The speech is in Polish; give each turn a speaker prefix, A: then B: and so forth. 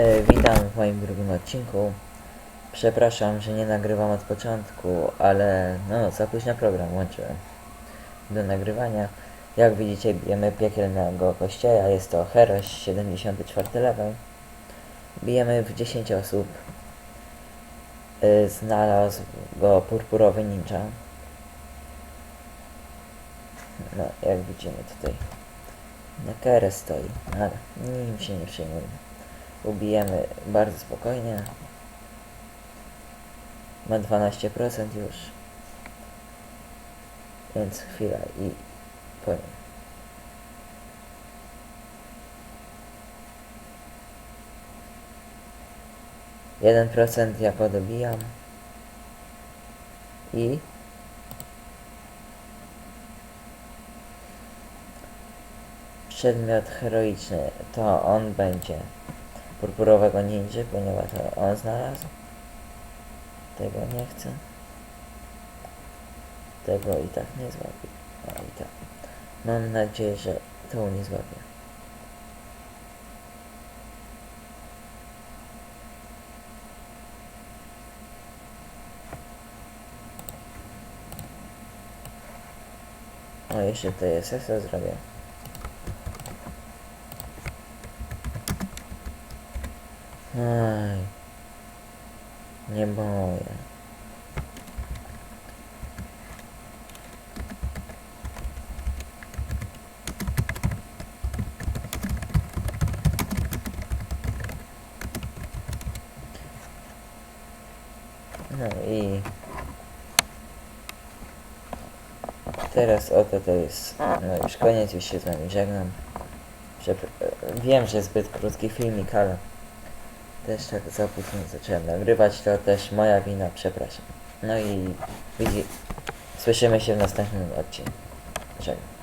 A: E, witam w moim drugim odcinku. Przepraszam, że nie nagrywam od początku, ale no, za późno program łączyłem do nagrywania. Jak widzicie, bijemy piekielnego kościoła. Jest to Heroś, 74 level. Bijemy w 10 osób. E, znalazł go purpurowy ninja. No, jak widzimy tutaj. Na kerę stoi, ale nim się nie przejmujmy. Ubijemy bardzo spokojnie. Ma 12% już. Więc chwila i powiem. Jeden procent ja podobijam. I przedmiot heroiczny to on będzie purpurowego ninja, ponieważ to on znalazł. Tego nie chcę. Tego i tak nie złapię. A i tak. Mam nadzieję, że to nie złapię. O, jeszcze to jest, co zrobię. Aj. Nie boję. No i teraz oto to jest no już koniec, już się z wami żegnam. Przepr- wiem, że zbyt krótki filmik, ale też tak za późno zacząłem nagrywać, to też moja wina, przepraszam. No i widzi, słyszymy się w następnym odcinku. Żegnam.